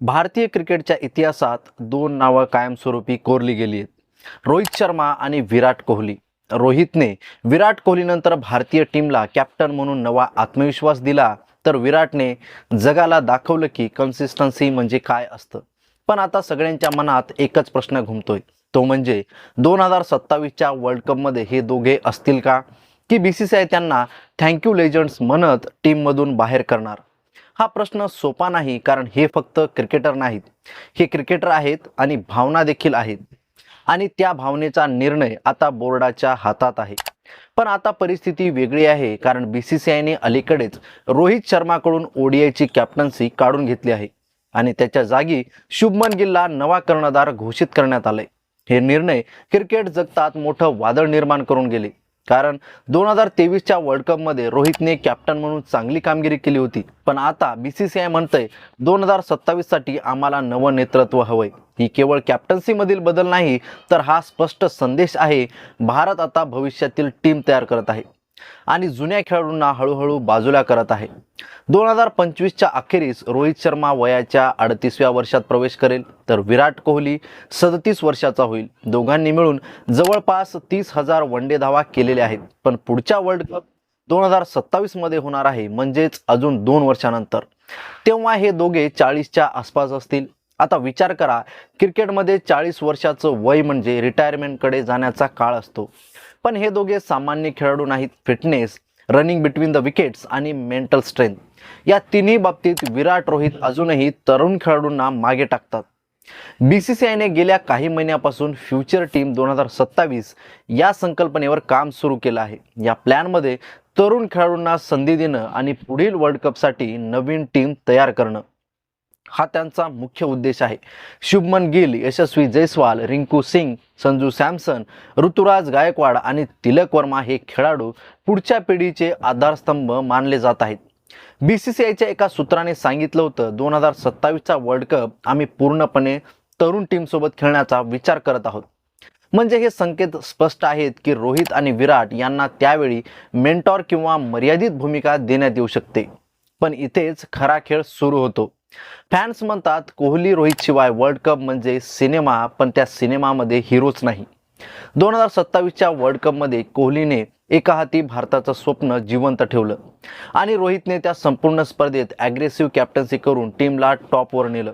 भारतीय क्रिकेटच्या इतिहासात दोन नावं कायमस्वरूपी कोरली गेली आहेत रोहित शर्मा आणि विराट कोहली. रोहितने विराट कोहलीनंतर भारतीय टीमला कॅप्टन म्हणून नवा आत्मविश्वास दिला तर विराटने जगाला दाखवलं की कन्सिस्टन्सी म्हणजे काय असतं. पण आता सगळ्यांच्या मनात एकच प्रश्न घुमतोय. तो म्हणजे दोन हजार सत्तावीसच्या वर्ल्ड कपमध्ये हे दोघे असतील का? की बी सी सी आय त्यांना थँक्यू लेजंड्स म्हणत टीममधून बाहेर करणार? हा प्रश्न सोपा नाही कारण हे फक्त क्रिकेटर नाहीत. हे क्रिकेटर आहेत आणि भावना देखील आहेत. आणि त्या भावनेचा निर्णय आता बोर्डाच्या हातात आहे. पण आता परिस्थिती वेगळी आहे कारण बी सी सी आयने अलीकडेच रोहित शर्माकडून ओडीआयची कॅप्टन्सी काढून घेतली आहे. आणि त्याच्या जागी शुभमन गिलला नवा कर्णधार घोषित करण्यात आले हे निर्णय क्रिकेट जगतात मोठं वादळ निर्माण करून गेले. कारण दोन हजार तेवीसच्या वर्ल्ड कपमध्ये रोहितने कॅप्टन म्हणून चांगली कामगिरी केली होती. पण आता बी सी सी आय म्हणतंय दोन हजार सत्तावीससाठी आम्हाला नवं नेतृत्व हवंय. ही केवळ कॅप्टन्सीमधील बदल नाही तर हा स्पष्ट संदेश आहे. भारत आता भविष्यातील टीम तयार करत आहे. आणि जुन्या खेळाडूंना हळूहळू बाजूला करत आहे. दोन हजार पंचवीसच्या अखेरीस रोहित शर्मा वयाच्या अडतीसव्या वर्षात प्रवेश करेल तर विराट कोहली सदतीस वर्षाचा होईल. दोघांनी मिळून जवळपास तीस हजार वनडे धावा केलेल्या आहेत. पण पुढच्या वर्ल्ड कप दोन हजार सत्तावीसमध्ये होणार आहे म्हणजेच अजून दोन वर्षानंतर. तेव्हा हे दोघे चाळीसच्या आसपास असतील. आता विचार करा क्रिकेटमध्ये चाळीस वर्षाचं वय म्हणजे रिटायरमेंटकडे जाण्याचा काळ असतो. पण हे दोघे सामान्य खेळाडू नाहीत. Fitness running between the wickets आणि मेंटल स्ट्रेंथ या तिन्ही बाबतीत विराट रोहित अजूनही तरुण खेळाडूंना मागे टाकतात. बी सी सी आयने गेल्या काही महिन्यापासून फ्युचर टीम दोन हजार सत्तावीस या संकल्पनेवर काम सुरू केलं आहे. या प्लॅनमध्ये तरुण खेळाडूंना संधी देणं आणि पुढील वर्ल्ड कपसाठी नवीन टीम तयार करणं. हा त्यांचा मुख्य उद्देश आहे. शुभमन गिल यशस्वी जयस्वाल रिंकू सिंग संजू सॅमसन ऋतुराज गायकवाड आणि तिलक वर्मा हे खेळाडू पुढच्या पिढीचे आधारस्तंभ मानले जात आहेत. बी सी सी आयच्या एका सूत्राने सांगितलं होतं दोन हजार सत्तावीसचा वर्ल्ड कप आम्ही पूर्णपणे तरुण टीमसोबत खेळण्याचा विचार करत आहोत. म्हणजे हे संकेत स्पष्ट आहेत की रोहित आणि विराट यांना त्यावेळी मेंटॉर किंवा मर्यादित भूमिका देण्यात येऊ शकते. पण इथेच खरा खेळ सुरू होतो. फॅन्स म्हणतात कोहली रोहित शिवाय वर्ल्ड कप म्हणजे सिनेमा पण त्या सिनेमामध्ये हिरोच नाही. दोन हजार सत्तावीसच्या वर्ल्ड कपमध्ये कोहलीने एका हाती भारताचं स्वप्न जिवंत ठेवलं. आणि रोहितने त्या संपूर्ण स्पर्धेत ॲग्रेसिव्ह कॅप्टन्सी करून टीमला टॉपवर नेलं.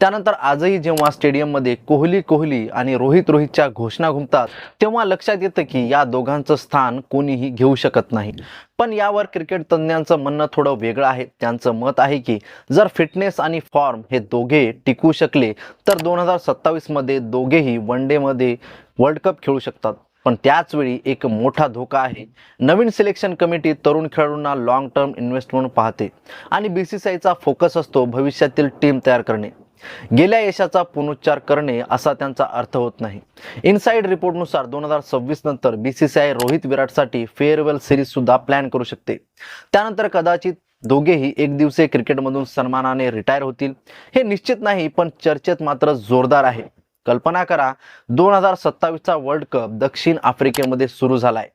त्यानंतर आजही जेव्हा स्टेडियममध्ये कोहली कोहली आणि रोहित रोहितच्या घोषणा घुमतात तेव्हा लक्षात येतं की या दोघांचं स्थान कोणीही घेऊ शकत नाही. पण यावर क्रिकेट तज्ज्ञांचं म्हणणं थोडं वेगळं आहे. त्यांचं मत आहे की जर फिटनेस आणि फॉर्म हे दोघे टिकू शकले तर दोन हजार सत्तावीसमध्ये दोघेही वन डेमध्ये वर्ल्ड कप खेळू शकतात. पण त्याच वेळी एक मोठा धोका आहे. नवीन सिलेक्शन कमिटी तरुण खेळाडूंना लाँग टर्म इन्व्हेस्टमेंट पाहते आणि बी सी सी आयचा फोकस असतो भविष्यातील टीम तयार करणे. गेल्या यशाचा पुनरुच्चार करणे असा त्यांचा अर्थ होत नाही. इनसाइड रिपोर्टनुसार दोन हजार सव्वीस नंतर B C C I Rohit विराटसाठी farewell series सुद्धा प्लॅन करू शकते. त्यानंतर कदाचित दोघेही एक दिवसीय क्रिकेटमधून सन्मानाने रिटायर होतील. हे निश्चित नाही पण चर्चेत मात्र जोरदार आहे. कल्पना करा दोन हजार सत्तावीसचा वर्ल्ड कप दक्षिण आफ्रिकेमध्ये सुरू झालाय.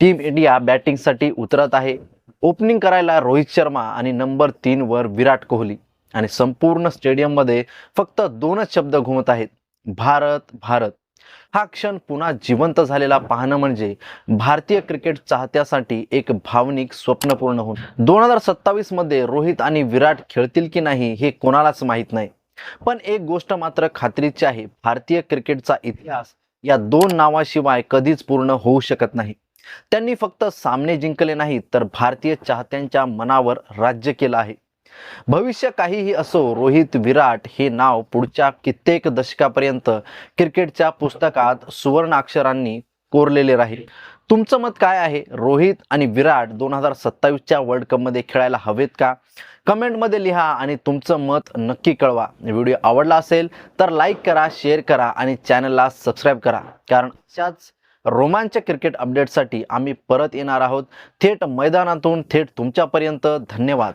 टीम इंडिया बॅटिंगसाठी उतरत आहे. ओपनिंग करायला रोहित शर्मा आणि नंबर तीन वर विराट कोहली. आणि संपूर्ण स्टेडियममध्ये फक्त दोनच शब्द घुमत आहेत. भारत भारत. हा क्षण पुन्हा जिवंत झालेला पाहणं म्हणजे भारतीय क्रिकेट चाहत्यासाठी एक भावनिक स्वप्न पूर्ण होऊन दोन हजार सत्तावीसमध्ये रोहित आणि विराट खेळतील की नाही हे कोणालाच माहीत नाही. पण एक गोष्ट मात्र खात्रीची आहे. भारतीय क्रिकेटचा इतिहास या दोन नावाशिवाय कधीच पूर्ण होऊ शकत नाही. त्यांनी फक्त सामने जिंकले नाहीत तर भारतीय चाहत्यांच्या मनावर राज्य केलं आहे. भविष्य काहीही असो रोहित विराट हे नाव पुढच्या कित्येक दशकापर्यंत क्रिकेटच्या पुस्तकात सुवर्ण अक्षरांनी कोरलेले राहील. तुमचं मत काय आहे? रोहित आणि विराट दोन हजार सत्तावीसच्या वर्ल्ड कपमध्ये खेळायला हवेत का? कमेंटमध्ये लिहा आणि तुमचं मत नक्की कळवा. व्हिडिओ आवडला असेल तर लाईक करा शेअर करा आणि चॅनलला सबस्क्राईब करा. कारण अशाच रोमांचक क्रिकेट अपडेटसाठी आम्ही परत येणार आहोत. थेट मैदानातून थेट तुमच्यापर्यंत. धन्यवाद.